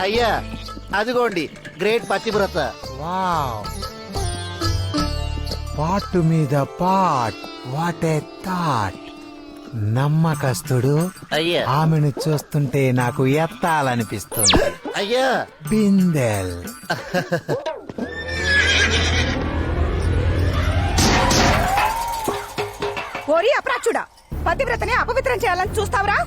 అయ్యా అదిగోండి గ్రేట్ పతివ్రత. వావ్. పాటు మీద పాట్ వాట్ ఏ థాట్. నమ్మకస్తుడు అయ్యా. ఆమెను చూస్తుంటే నాకు ఎత్తాలనిపిస్తుంది. అయ్యా. బిందెల్. ఓరి అప్రాచుడా పతివ్రతని అపవిత్రం చేయాలని చూస్తావురా?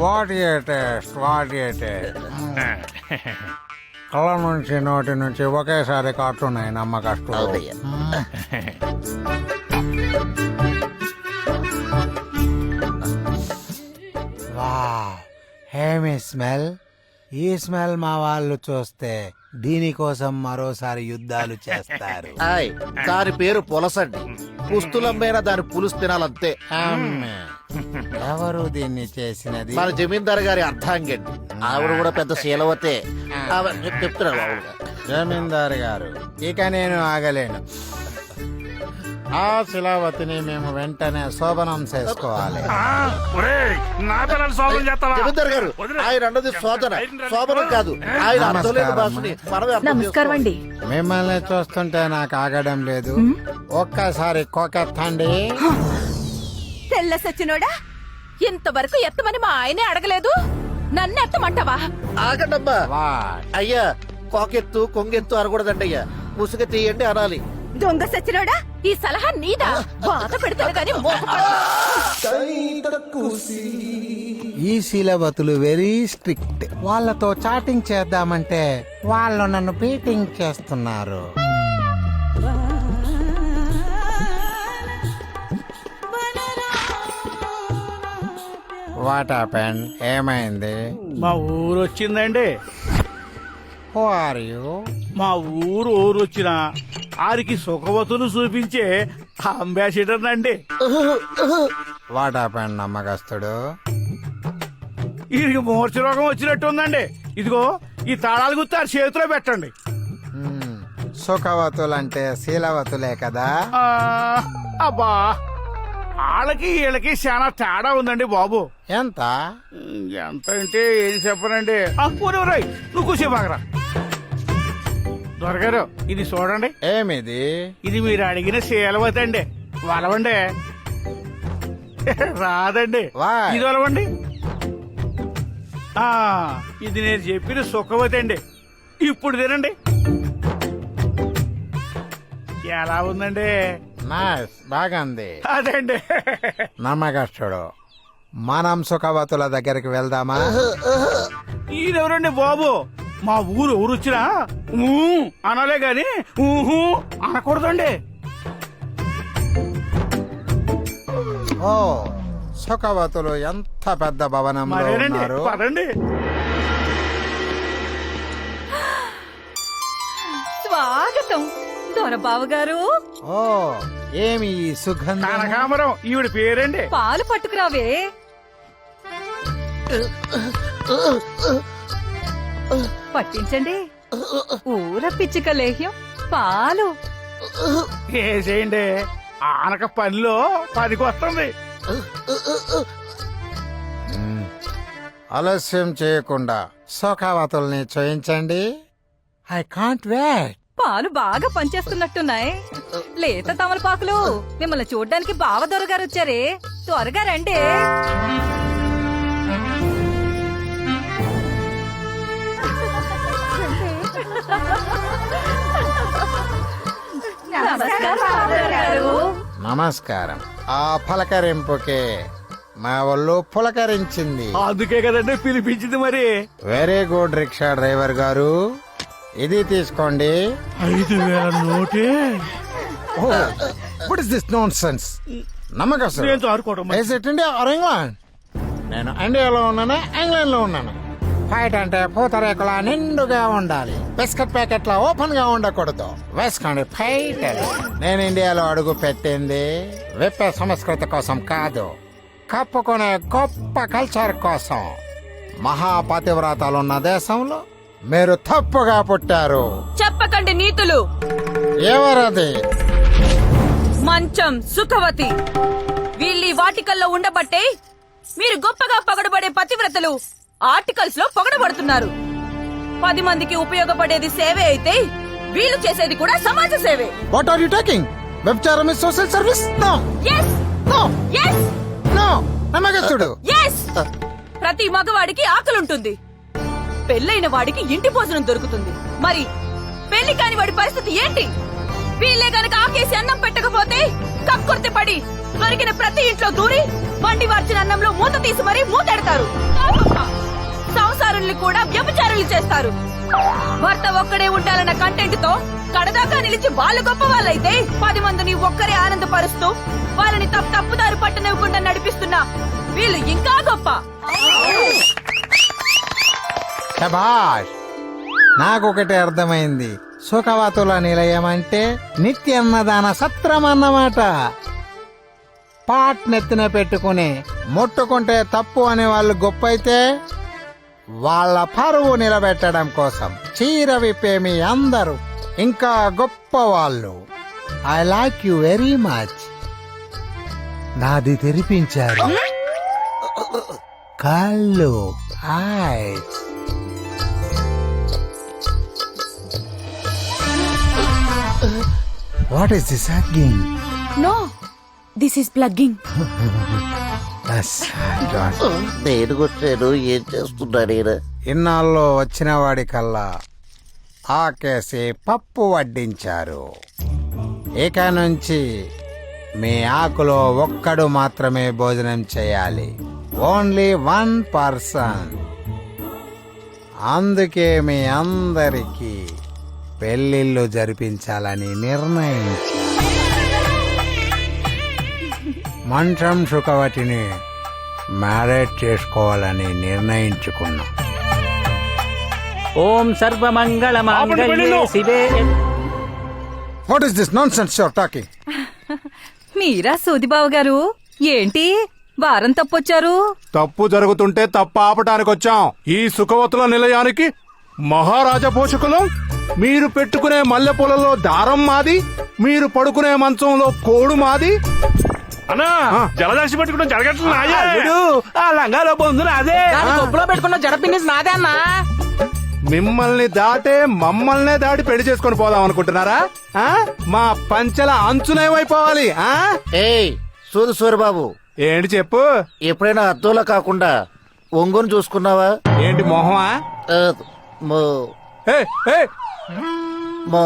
వాట్ టేస్ట్ వాట్ టేస్ట్ కళ్ళ నుంచి నోటి నుంచి ఒకేసారి కాటున్నాయి నమ్మకష్టం అవునయ్యా. వా హేమి స్మెల్? ఈ స్మెల్ మా వాళ్ళు చూస్తే దీనికోసం మరోసారి యుద్ధాలు చేస్తారు. ఆయ్ దాని పేరు పులసండి. పుస్తులమ్మైనా దాని పులుసు తినాలంతే. ఎవరు దీన్ని చేసినది? మన జమీందార్ గారి అర్థాంగండి ఆవిడ కూడా పెద్ద శీలవతే. ఆవిడ చెప్తున్నారు జమీందారు గారు ఇక నేను ఆగలేను. ఆ శిలావతిని మేము వెంటనే శోభనం చేసుకోవాలి. నా పిల్లలు సోదం చేస్తావా? జమీందార్ గారు ఆయన అన్నది శోధన. శోభనం కాదు ఆయన అర్థం లేని భాషని మనమే అర్థం నమస్కారం అండి. మిమ్మల్ని చూస్తుంటే నాకు ఆగడం లేదు. ఒక్కసారి కొకెత్తండి. తెల్ల సచ్చినోడా ఇంతవరకు ఎత్తమని మా ఆయనే అడగలేదు. నన్ను ఎత్తమంటావా. ఆగండమ్మా. అయ్యా కోకెత్తు కొంగెత్తు అనకూడదండి అయ్యా. ముసుగు తీయండి అనాలి. దొంగ సచ్చినోడా ఈ సలహా నీదా? బాధ పెడతాను కానీ ఈ శీలవతులు వెరీ స్ట్రిక్ట్ వాళ్ళతో చాటింగ్ చేద్దామంటే వాళ్ళు నన్ను బీటింగ్ చేస్తున్నారు. వాట్ హ్యాపెన్ ఏమైంది? మా ఊరు వచ్చిందండి. హూ ఆర్ యూ మా ఊరు ఊరు వచ్చిన ఆరికి సుఖవతులు చూపించే అంబాసిడర్ అండి వాట్ హ్యాపెన్ నమ్మకస్తుడు? వీరికి మూర్ఛ రోగం వచ్చినట్టు ఉందండి ఇదిగో ఈ తాళాలు గుర్తు ఆ చేతిలో పెట్టండి. మ్మ్. సుఖవతులంటే శీలవతులే కదా? అబ్బా వాళ్ళకి వీళ్ళకి చాలా తేడా ఉందండి బాబు. ఎంత? ఎంత అంటే ఏం చెప్పనండి. ఊరే, నువ్వు కూసేపాకరా దొరగారు ఇది చూడండి. ఏమిది? ఇది మీరు అడిగిన శీలవతి అండి వలవండి. రాదండి. Why? ఇది వలవండి. ఆ, ఇది నేను చెప్పిన సుఖవతి అండి ఇప్పుడు తినండి. ఎలా ఉందండి? నైస్ బాగుంది. అదండి. నమ్మకస్తుడు. మనం సుఖవతుల దగ్గరికి వెళ్దామా? ఈయనెవరండి బాబు? మా ఊరు ఊరు వచ్చినా ఊ అనాలే గాని ఊహు అనకూడదండి. ఓ సుఖవతులు ఎంత పెద్ద భవనంలో మరేనండి ఉన్నారు? పదండి. స్వాగతం దొరబాబు గారు. ఓ ఏమి ఈ సుగంధం? కనకాంబరం ఈవిడ పేరండి. పాలు పట్టుకురావే. పట్టించండి. ఊర పిచ్చుక లేహ్యం పాలు. వేసేయండి ఆనక పనిలో పనికి వస్తుంది. మ్మ్. ఆలస్యం చేయకుండా సుఖావతుల్ని చూయించండి ఐ కాంట్ వెయిట్. పాలు బాగా పనిచేస్తున్నట్టున్నాయి. లేత తమలపాకులు. మిమ్మల్ని చూడ్డానికి బావ దొరగారు వచ్చారే. త్వరగా రండి. నమస్కారం. ఆ పలకరింపుకే మా ఒళ్ళు పులకరించింది. అందుకే కదండి పిలిపించింది మరి. వెరీ గుడ్ రిక్షా డ్రైవర్ గారు. ఇది తీసుకోండి. ఐదు వేల నోటే. What is this nonsense నమ్మకం నేను చారుకోవడం? నేను ఇండియాలో ఉన్నాను ఇంగ్లాండ్లో ఉన్నాను? ఫైట్ అంటే పూతరేకులా నిండుగా ఉండాలి. బిస్కెట్ ప్యాకెట్లా ఓపెన్గా ఉండకూడదు. వేసుకోండి ఫైట్ నేను ఇండియాలో అడుగు పెట్టింది. విప్పే సంస్కృతి కోసం కాదు కప్పుకునే గొప్ప కల్చర్ కోసం. మహాపతివ్రతాలున్న దేశంలో మీరు తప్పుగా పుట్టారు. చెప్పకండి నీతులు. ఎవరది? మంచం సుఖవతి. వీళ్ళీ వాటికల్లో ఉండబట్టే మీరు గొప్పగా పొగడబడే పతివ్రతలు. ఆర్టికల్స్లో పొగడబడుతున్నారు. పది మందికి ఉపయోగపడేది సేవే అయితే వీళ్ళు చేసేది కూడా సమాజ సేవే. వాట్ ఆర్ యు టాకింగ్ వ్యభిచారం is social service no yes no yes no నమ్మకస్తుడు ఎస్ ప్రతి మగవాడికి ఆకలుంటుంది. పెళ్ళైన వాడికి ఇంటి భోజనం దొరుకుతుంది. మరి పెళ్ళి కాని వాడి పరిస్థితి ఏంటి? వీళ్ళే గనక ఆకేసి అన్నం పెట్టకపోతే కక్కుర్తి పడి దొరికిన ప్రతి ఇంట్లో దూరి వండి వార్చిన అన్నంలో మూత తీసి మరీ మూతెడతారు. సంసారుల్ని కూడా వ్యభిచారులు చేస్తారు. భర్త ఒక్కడే ఉండాలన్న కంటెంట్తో కడదాకా నిలిచి వాళ్ళు గొప్ప వాళ్ళైతే పది మందిని ఒక్కరే ఆనందపరుస్తూ వాళ్ళని తప్పు తప్పుదారు పట్టనివ్వకుండా నడిపిస్తున్నా వీళ్ళు ఇంకా గొప్ప. శభాష్ నాకొకటి అర్థమైంది. సుఖవతుల నిలయం అంటే నిత్యన్నదాన సత్రం అన్నమాట. పాట్ నెత్తిన పెట్టుకుని ముట్టుకుంటే తప్పు అనే వాళ్ళు గొప్ప అయితే వాళ్ళ పరువు నిలబెట్టడం కోసం చీర విప్పే మీ అందరూ ఇంకా గొప్ప వాళ్ళు. I like you very much నాది తెరిపించారు. కళ్ళు eyes what is this again no this is plugging దేనికొచ్చాను ఏం చేస్తున్నాడు ఈయన ఇన్నాళ్ళు వచ్చిన వాడికల్లా ఆకేసి పప్పు వడ్డించారు. ఇక నుంచి మీ ఆకులో ఒక్కడు మాత్రమే భోజనం చేయాలి. ఓన్లీ వన్ పర్సన్ అందుకే మీ అందరికీ పెళ్ళిళ్ళు జరిపించాలని నిర్ణయించారు మంచం సుఖవతిని మ్యారేజ్ చేసుకోవాలని నిర్ణయించుకున్నాం. ఓం సర్వమంగళ మాంగళ్యే. శివే. What is this nonsense your talking మీరా సూదిబావ గారు? ఏంటి? వారం తప్పొచ్చారు? తప్పు జరుగుతుంటే తప్పు ఆపటానికి వచ్చాం. ఈ సుఖవతుల నిలయానికి మహారాజా పోషకులం మీరు పెట్టుకునే మల్లెపూలలో దారం మాది మీరు పడుకునే మంచంలో కోడు మాది అన్నా జలదాసి పట్టుకుంటాం జరగట్లేదు నాయే. ఆ లంగాలో బొందున అదే కొప్పులో పెట్టుకున్న జడపిన్నిస్ నాదే అన్నా. మిమ్మల్ని దాటే మమ్మల్నే దాటి పెళ్ళి చేసుకొని పోదాం అనుకుంటున్నారా? ఆ? మా పంచల అంచునేమైపోవాలి ఆ? ఏయ్ సూది సూరిబాబు. ఏంటి చెప్పు? ఎప్పుడైనా అద్దంలో కాకుండా ఒంగుని చూసుకున్నావా? ఏంటి మొహమా? మో